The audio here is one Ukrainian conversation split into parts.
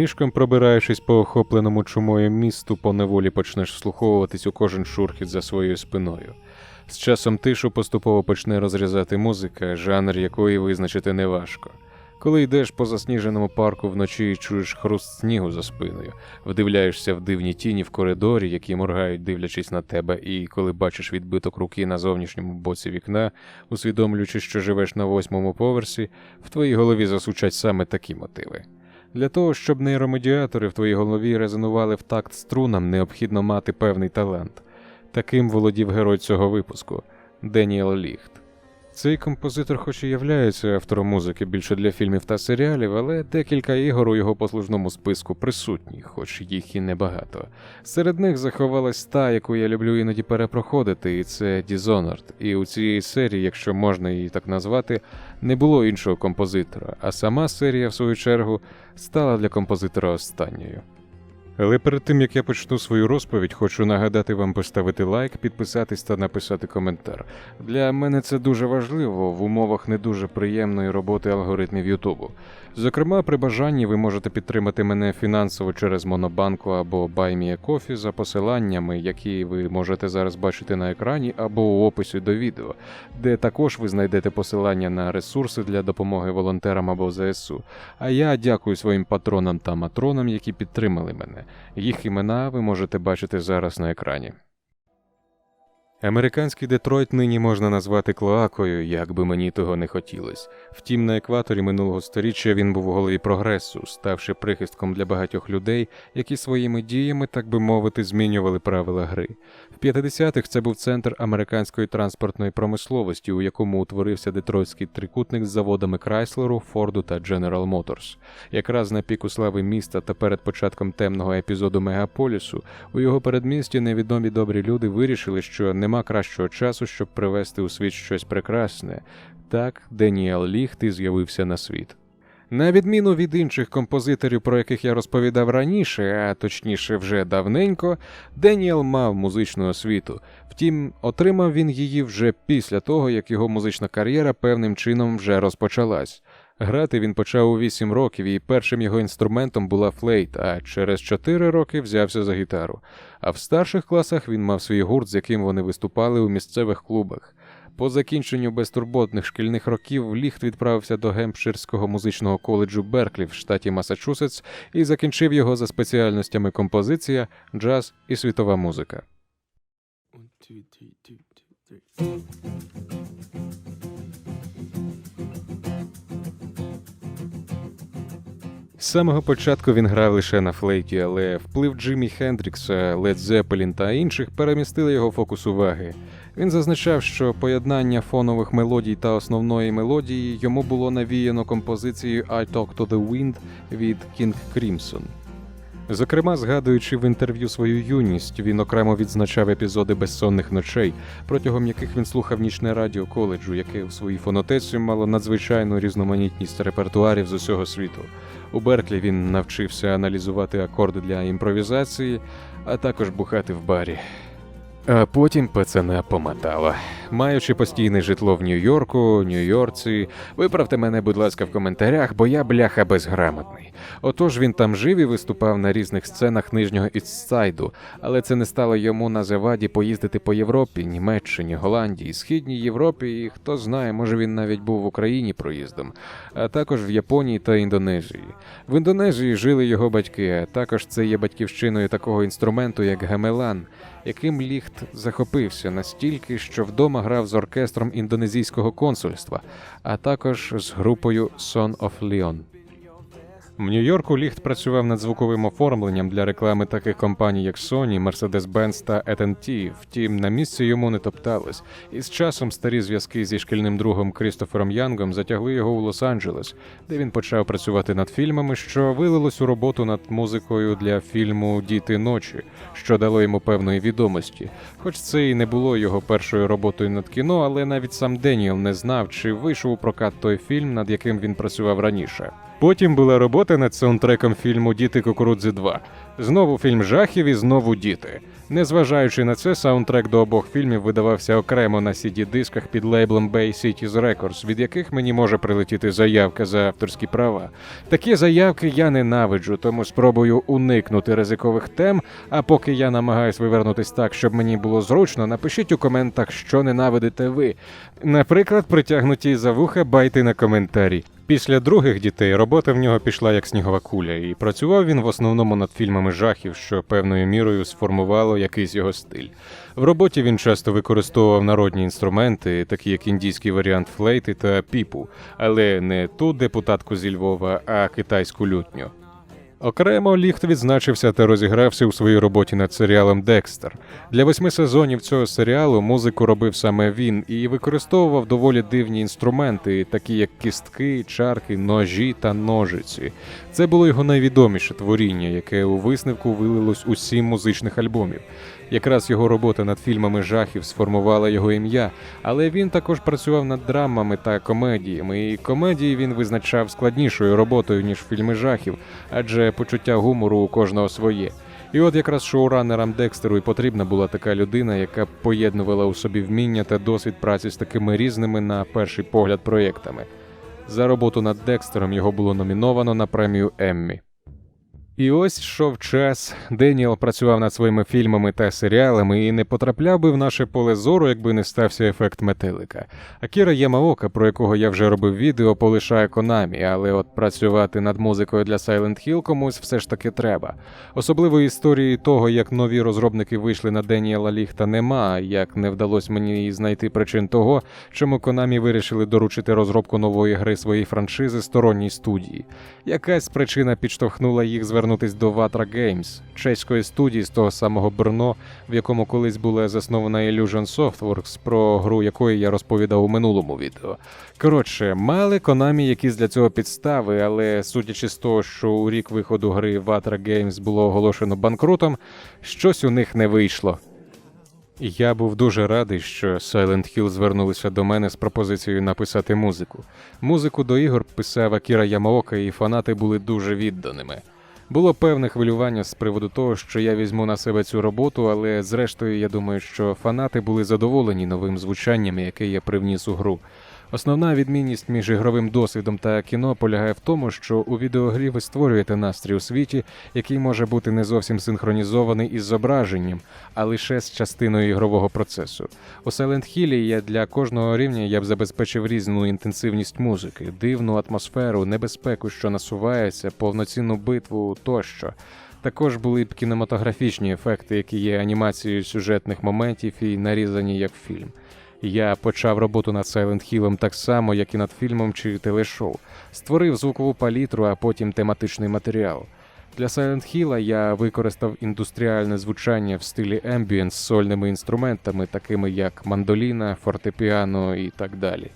Нишком пробираючись по охопленому чумою місту, поневолі почнеш вслуховуватись у кожен шурхіт за своєю спиною. З часом тишу поступово почне розрізати музика, жанр якої визначити неважко. Коли йдеш по засніженому парку вночі і чуєш хруст снігу за спиною, вдивляєшся в дивні тіні в коридорі, які моргають, дивлячись на тебе, і коли бачиш відбиток руки на зовнішньому боці вікна, усвідомлюючи, що живеш на восьмому поверсі, в твоїй голові засучать саме такі мотиви. Для того, щоб нейромедіатори в твоїй голові резонували в такт струнам, необхідно мати певний талант. Таким володів герой цього випуску Деніел Ліхт. Цей композитор, хоч і являється автором музики більше для фільмів та серіалів, але декілька ігор у його послужному списку присутні, хоч їх і небагато. Серед них заховалась та, яку я люблю іноді перепроходити, і це Dishonored. І у цій серії, якщо можна її так назвати, не було іншого композитора, а сама серія, в свою чергу, стала для композитора останньою. Але перед тим як я почну свою розповідь, хочу нагадати вам поставити лайк, підписатись та написати коментар. Для мене це дуже важливо в умовах не дуже приємної роботи алгоритмів Ютубу. Зокрема, при бажанні ви можете підтримати мене фінансово через Монобанку або BuyMeACoffee за посиланнями, які ви можете зараз бачити на екрані або у описі до відео, де також ви знайдете посилання на ресурси для допомоги волонтерам або ЗСУ. А я дякую своїм патронам та матронам, які підтримали мене. Їх імена ви можете бачити зараз на екрані. Американський Детройт нині можна назвати клоакою, як би мені того не хотілось. Втім, на екваторі минулого сторіччя він був у голові прогресу, ставши прихистком для багатьох людей, які своїми діями, так би мовити, змінювали правила гри. В 50-х це був центр американської транспортної промисловості, у якому утворився детройтський трикутник з заводами Крайслеру, Форду та General Motors. Якраз на піку слави міста та перед початком темного епізоду Мегаполісу у його передмісті невідомі добрі люди вирішили, що нема кращого часу, щоб привести у світ щось прекрасне. Так Деніел Ліхт і з'явився на світ. На відміну від інших композиторів, про яких я розповідав раніше, а точніше вже давненько, Деніел мав музичну освіту. Втім, отримав він її вже після того, як його музична кар'єра певним чином вже розпочалась. Грати він почав у 8 років, і першим його інструментом була флейт, а через 4 роки взявся за гітару. А в старших класах він мав свій гурт, з яким вони виступали у місцевих клубах. По закінченню безтурботних шкільних років Ліхт відправився до Гемпширського музичного коледжу Берклі в штаті Масачусетс і закінчив його за спеціальностями композиція, джаз і світова музика. Самого початку він грав лише на флейті, але вплив Джиммі Хендрікса, Лед Зеппелін та інших перемістили його фокус уваги. Він зазначав, що поєднання фонових мелодій та основної мелодії йому було навіяно композицією I Talk to the Wind від King Crimson. Зокрема, згадуючи в інтерв'ю свою юність, він окремо відзначав епізоди безсонних ночей, протягом яких він слухав нічне радіо коледжу, яке в своїй фонотеці мало надзвичайну різноманітність репертуарів з усього світу. У Берклі він навчився аналізувати акорди для імпровізації, а також бухати в барі. А потім пацана помотало. Маючи постійне житло в Нью-Йорку, Нью-Йорці, виправте мене, будь ласка, в коментарях, бо я бляха безграмотний. Отож він там жив і виступав на різних сценах нижнього Істсайду, але це не стало йому на заваді поїздити по Європі, Німеччині, Голландії, Східній Європі, і хто знає, може він навіть був в Україні проїздом, а також в Японії та Індонезії. В Індонезії жили його батьки, а також це є батьківщиною такого інструменту, як гамелан, яким ліхт захопився настільки, що вдома грав з оркестром індонезійського консульства, а також з групою Son of Leon. В Нью-Йорку Ліхт працював над звуковим оформленням для реклами таких компаній, як Sony, Mercedes-Benz та AT&T, Втім, на місці йому не топталось, і з часом старі зв'язки зі шкільним другом Крістофером Янгом затягли його у Лос-Анджелес, де він почав працювати над фільмами, що вилилось у роботу над музикою для фільму Діти ночі, що дало йому певної відомості. Хоч це і не було його першою роботою над кіно, але навіть сам Деніел не знав, чи вийшов у прокат той фільм, над яким він працював раніше. Потім була робота над саундтреком фільму Діти кукурудзи 2. Знову фільм жахів і знову діти. Незважаючи на це, саундтрек до обох фільмів видавався окремо на CD-дисках під лейблом Bay Cities Records, від яких мені може прилетіти заявка за авторські права. Такі заявки я ненавиджу, тому спробую уникнути ризикових тем. А поки я намагаюсь вивернутись так, щоб мені було зручно, напишіть у коментах, що ненавидите ви. Наприклад, притягнуті за вуха байти на коментарі. Після других дітей робота в нього пішла як снігова куля, і працював він в основному над фільмами жахів, що певною мірою сформувало якийсь його стиль. В роботі він часто використовував народні інструменти, такі як індійський варіант флейти та піпу, але не ту депутатку зі Львова, а китайську лютню. Окремо Ліхт відзначився та розігрався у своїй роботі над серіалом Декстер. Для восьми сезонів цього серіалу музику робив саме він і використовував доволі дивні інструменти, такі як кістки, чарки, ножі та ножиці. Це було його найвідоміше творіння, яке у висновку вилилось у сім музичних альбомів. Якраз його робота над фільмами жахів сформувала його ім'я, але він також працював над драмами та комедіями. І комедії він визначав складнішою роботою ніж фільми жахів, адже почуття гумору у кожного своє. І от якраз шоуранерам Декстеру і потрібна була така людина, яка поєднувала у собі вміння та досвід праці з такими різними на перший погляд проєктами. За роботу над Декстером його було номіновано на премію Еммі. І ось йшов час. Деніел працював над своїми фільмами та серіалами і не потрапляв би в наше поле зору, якби не стався ефект метелика. Акіра Ямаока, про якого я вже робив відео, полишає Конамі, але от працювати над музикою для Silent Hill комусь все ж таки треба. Особливої історії того, як нові розробники вийшли на Деніела Ліхта, нема, як не вдалося мені знайти причин того, чому Конамі вирішили доручити розробку нової гри своїй франшизи сторонній студії. Якась причина підштовхнула їх звернутися до Vatra Games, чеської студії з того самого Брно, в якому колись була заснована Illusion Softworks, про гру якої я розповідав у минулому відео. Коротше, мали Konami якісь для цього підстави, але судячи з того, що у рік виходу гри Vatra Games було оголошено банкрутом, щось у них не вийшло. Я був дуже радий, що Silent Hill звернулися до мене з пропозицією написати музику. Музику до ігор писав Акіра Ямаока, і фанати були дуже відданими. Було певне хвилювання з приводу того, що я візьму на себе цю роботу, але зрештою я думаю, що фанати були задоволені новим звучанням, яке я привніс у гру. Основна відмінність між ігровим досвідом та кіно полягає в тому, що у відеогрі ви створюєте настрій у світі, який може бути не зовсім синхронізований із зображенням, а лише з частиною ігрового процесу. У Silent Hill я для кожного рівня я б забезпечив різну інтенсивність музики, дивну атмосферу, небезпеку, що насувається, повноцінну битву тощо. Також були б кінематографічні ефекти, які є анімацією сюжетних моментів і нарізані як фільм. Я почав роботу над Silent Hill так само, як і над фільмом чи телешоу. Створив звукову палітру, а потім тематичний матеріал. Для Silent Hill я використав індустріальне звучання в стилі ембієнс з сольними інструментами, такими як мандоліна, фортепіано і так далі.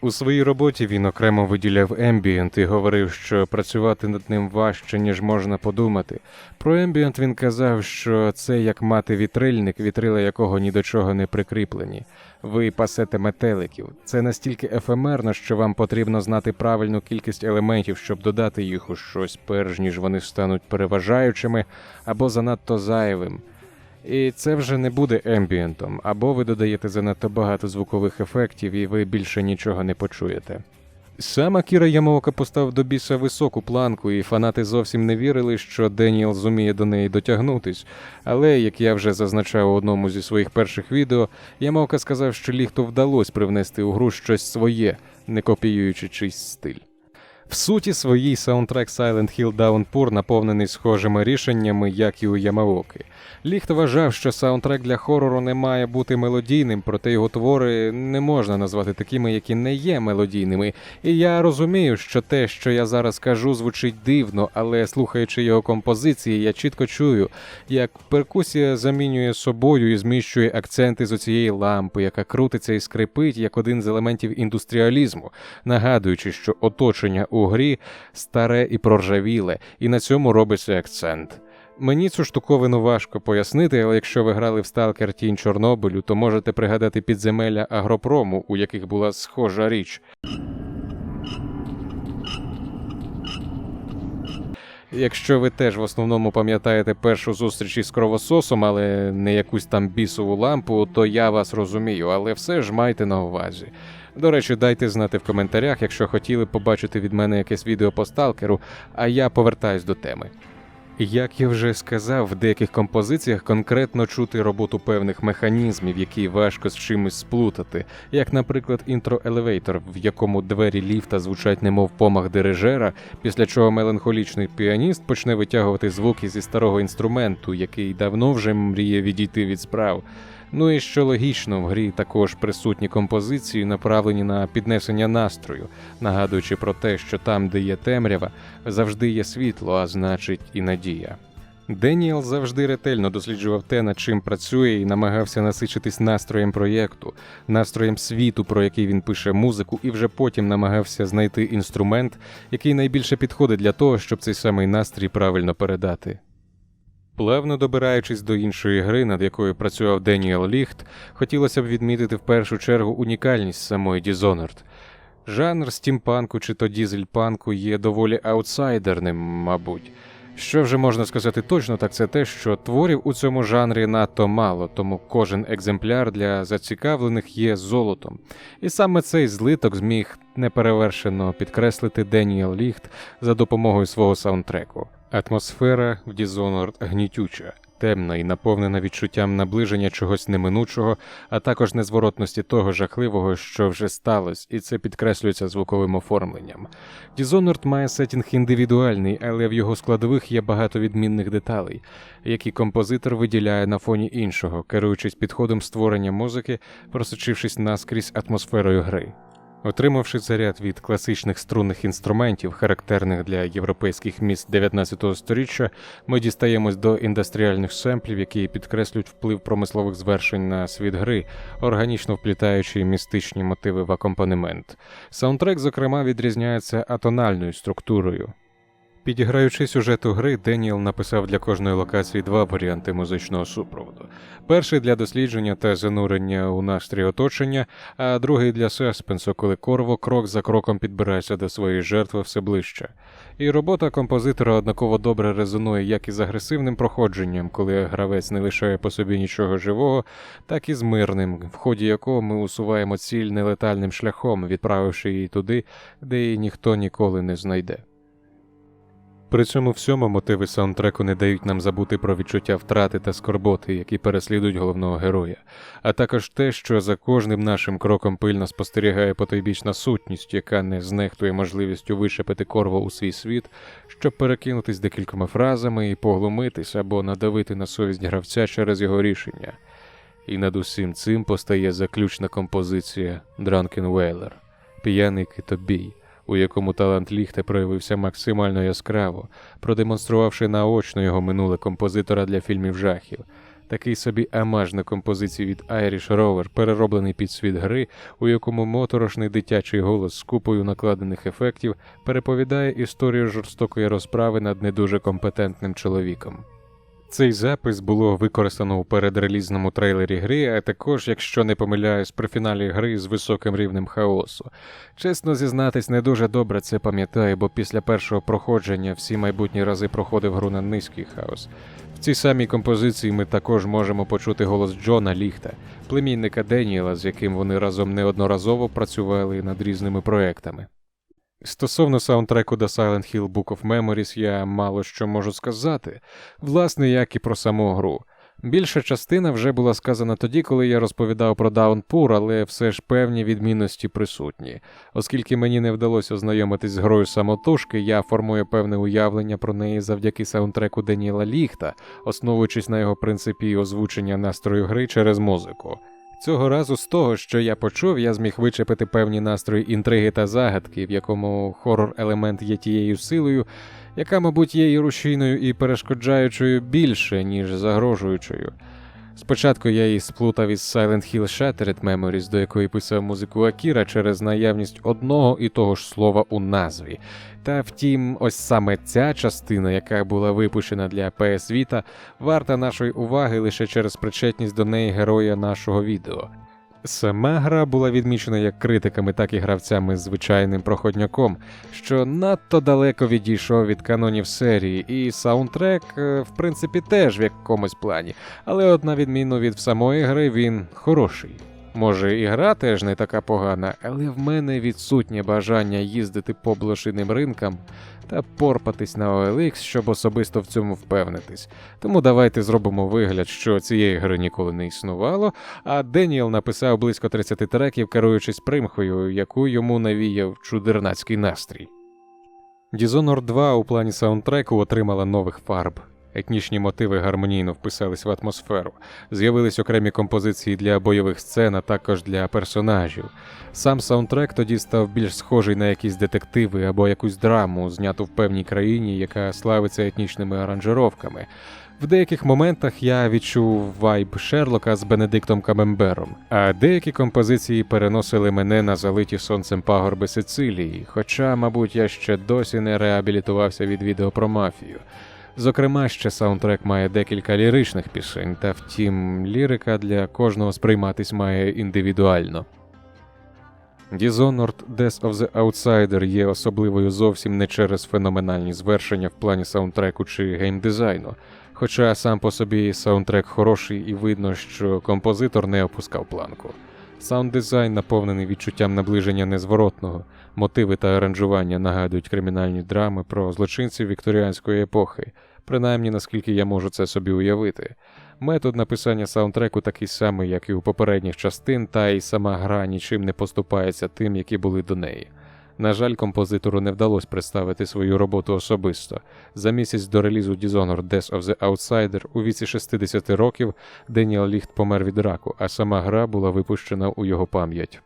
У своїй роботі він окремо виділяв ембієнт і говорив, що працювати над ним важче, ніж можна подумати. Про ембієнт він казав, що це як мати вітрильник, вітрила якого ні до чого не прикріплені. Ви пасете метеликів. Це настільки ефемерно, що вам потрібно знати правильну кількість елементів, щоб додати їх у щось, перш ніж вони стануть переважаючими або занадто зайвим. І це вже не буде ембієнтом, або ви додаєте занадто багато звукових ефектів, і ви більше нічого не почуєте. Сам Акіра Ямаока поставив до біса високу планку, і фанати зовсім не вірили, що Деніел зуміє до неї дотягнутись. Але, як я вже зазначав у одному зі своїх перших відео, Ямаока сказав, що ліхту вдалося привнести у гру щось своє, не копіюючи чийсь стиль. В суті своїй саундтрек Silent Hill Downpour наповнений схожими рішеннями, як і у Ямаоки. Ліхт вважав, що саундтрек для хорору не має бути мелодійним, проте його твори не можна назвати такими, які не є мелодійними. І я розумію, що те, що я зараз кажу, звучить дивно, але слухаючи його композиції, я чітко чую, як перкусія замінює собою і зміщує акценти з оцієї лампи, яка крутиться і скрипить як один з елементів індустріалізму, нагадуючи, що оточення у грі старе і проржавіле, і на цьому робиться акцент. Мені цю штуковину важко пояснити, але якщо ви грали в Сталкер Тінь Чорнобилю, то можете пригадати підземелля агропрому, у яких була схожа річ. Якщо ви теж в основному пам'ятаєте першу зустріч із кровососом, але не якусь там бісову лампу, то я вас розумію, але все ж майте на увазі. До речі, дайте знати в коментарях, якщо хотіли побачити від мене якесь відео по сталкеру, а я повертаюсь до теми. Як я вже сказав, в деяких композиціях конкретно чути роботу певних механізмів, які важко з чимось сплутати, як, наприклад, інтро елевейтор, в якому двері ліфта звучать немов помах дирижера, після чого меланхолічний піаніст почне витягувати звуки зі старого інструменту, який давно вже мріє відійти від справ. Ну і що логічно, в грі також присутні композиції, направлені на піднесення настрою, нагадуючи про те, що там, де є темрява, завжди є світло, а значить і надія. Деніел завжди ретельно досліджував те, над чим працює, і намагався насичитись настроєм проєкту, настроєм світу, про який він пише музику, і вже потім намагався знайти інструмент, який найбільше підходить для того, щоб цей самий настрій правильно передати. Плавно добираючись до іншої гри, над якою працював Деніел Ліхт, хотілося б відмітити в першу чергу унікальність самої Dishonored. Жанр стімпанку чи то дізельпанку є доволі аутсайдерним, мабуть. Що вже можна сказати точно, так це те, що творів у цьому жанрі надто мало, тому кожен екземпляр для зацікавлених є золотом. І саме цей злиток зміг неперевершено підкреслити Деніел Ліхт за допомогою свого саундтреку. Атмосфера в Dishonored гнітюча, темна і наповнена відчуттям наближення чогось неминучого, а також незворотності того жахливого, що вже сталося, і це підкреслюється звуковим оформленням. Dishonored має сетінг індивідуальний, але в його складових є багато відмінних деталей, які композитор виділяє на фоні іншого, керуючись підходом створення музики, просочившись наскрізь атмосферою гри. Отримавши заряд від класичних струнних інструментів, характерних для європейських міст 19 століття, ми дістаємось до індустріальних семплів, які підкреслюють вплив промислових звершень на світ гри, органічно вплітаючи містичні мотиви в акомпанемент. Саундтрек, зокрема, відрізняється атональною структурою. Підіграючи сюжету гри, Деніел написав для кожної локації два варіанти музичного супроводу: перший для дослідження та занурення у настрій оточення, а другий для саспенсу, коли корво крок за кроком підбирається до своєї жертви все ближче. І робота композитора однаково добре резонує як із агресивним проходженням, коли гравець не лишає по собі нічого живого, так і з мирним, в ході якого ми усуваємо ціль нелетальним шляхом, відправивши її туди, де її ніхто ніколи не знайде. При цьому всьому мотиви саундтреку не дають нам забути про відчуття втрати та скорботи, які переслідують головного героя, а також те, що за кожним нашим кроком пильно спостерігає потойбічна сутність, яка не знехтує можливістю вишепити корво у свій світ, щоб перекинутись декількома фразами і поглумитись або надавити на совість гравця через його рішення. І над усім цим постає заключна композиція Drunken Wailer – п'яний китобій у якому талант Ліхте проявився максимально яскраво, продемонструвавши наочно його минуле композитора для фільмів жахів. Такий собі амаж на композиції від Irish Rover, перероблений під світ гри, у якому моторошний дитячий голос з купою накладених ефектів переповідає історію жорстокої розправи над не дуже компетентним чоловіком. Цей запис було використано у передрелізному трейлері гри, а також, якщо не помиляюсь, при фіналі гри з високим рівнем хаосу. Чесно зізнатись, не дуже добре це пам'ятаю, бо після першого проходження всі майбутні рази проходив гру на низький хаос. В цій самій композиції ми також можемо почути голос Джона Ліхта, племінника Деніела, з яким вони разом неодноразово працювали над різними проектами. Стосовно саундтреку до Silent Hill Book of Memories я мало що можу сказати, власне, як і про саму гру. Більша частина вже була сказана тоді, коли я розповідав про Downpour, але все ж певні відмінності присутні. Оскільки мені не вдалося ознайомитись з грою самотужки, я формую певне уявлення про неї завдяки саундтреку Деніела Ліхта, основуючись на його принципі озвучення настрою гри через музику. Цього разу з того, що я почув, я зміг вичепити певні настрої інтриги та загадки, в якому хорор елемент є тією силою, яка, мабуть, є і рушійною і перешкоджаючою більше, ніж загрожуючою. Спочатку я її сплутав із Silent Hill Shattered Memories, до якої писав музику Акіра через наявність одного і того ж слова у назві. Та втім, ось саме ця частина, яка була випущена для PS Vita, варта нашої уваги лише через причетність до неї героя нашого відео. Сама гра була відмічена як критиками, так і гравцями звичайним проходняком, що надто далеко відійшов від канонів серії, і саундтрек, е, в принципі, теж в якомусь плані. Але от на відміну від самої гри, він хороший. Може, і гра теж не така погана, але в мене відсутнє бажання їздити по блошиним ринкам та порпатись на OLX, щоб особисто в цьому впевнитись. Тому давайте зробимо вигляд, що цієї гри ніколи не існувало, а Деніел написав близько 30 треків, керуючись примхою, яку йому навіяв чудернацький настрій. Dishonored 2 у плані саундтреку отримала нових фарб. Етнічні мотиви гармонійно вписались в атмосферу. З'явились окремі композиції для бойових сцен, а також для персонажів. Сам саундтрек тоді став більш схожий на якісь детективи або якусь драму, зняту в певній країні, яка славиться етнічними аранжировками. В деяких моментах я відчув вайб Шерлока з Бенедиктом Камембером, а деякі композиції переносили мене на залиті сонцем пагорби Сицилії, хоча, мабуть, я ще досі не реабілітувався від відео про мафію. Зокрема, ще саундтрек має декілька ліричних пісень, та втім, лірика для кожного сприйматись має індивідуально. Dishonored Death of the Outsider є особливою зовсім не через феноменальні звершення в плані саундтреку чи геймдизайну, хоча сам по собі саундтрек хороший і видно, що композитор не опускав планку. Саунд-дизайн наповнений відчуттям наближення незворотного, мотиви та аранжування нагадують кримінальні драми про злочинців вікторіанської епохи, принаймні наскільки я можу це собі уявити. Метод написання саундтреку такий самий, як і у попередніх частин, та й сама гра нічим не поступається тим, які були до неї. На жаль, композитору не вдалося представити свою роботу особисто. За місяць до релізу Dishonored Death of the Outsider у віці 60 років Деніел Ліхт помер від раку, а сама гра була випущена у його пам'ять.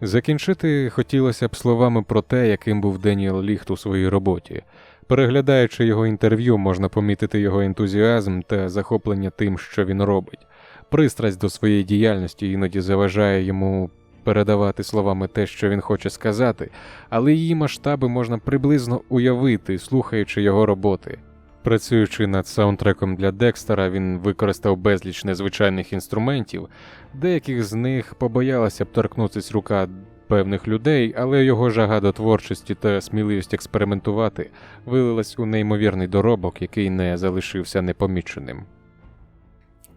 Закінчити хотілося б словами про те, яким був Деніел Ліхт у своїй роботі. Переглядаючи його інтерв'ю, можна помітити його ентузіазм та захоплення тим, що він робить. Пристрасть до своєї діяльності іноді заважає йому передавати словами те, що він хоче сказати, але її масштаби можна приблизно уявити, слухаючи його роботи. Працюючи над саундтреком для Декстера, він використав безліч незвичайних інструментів, деяких з них побоялася б торкнутися рука певних людей, але його жага до творчості та сміливість експериментувати вилилась у неймовірний доробок, який не залишився непоміченим.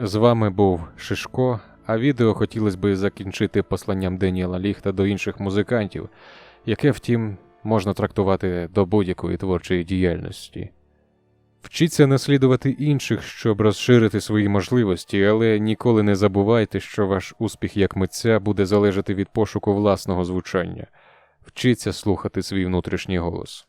З вами був Шишко, а відео хотілося би закінчити посланням Деніела Ліхта до інших музикантів, яке, втім, можна трактувати до будь-якої творчої діяльності. Вчіться наслідувати інших, щоб розширити свої можливості, але ніколи не забувайте, що ваш успіх як митця буде залежати від пошуку власного звучання. Вчіться слухати свій внутрішній голос.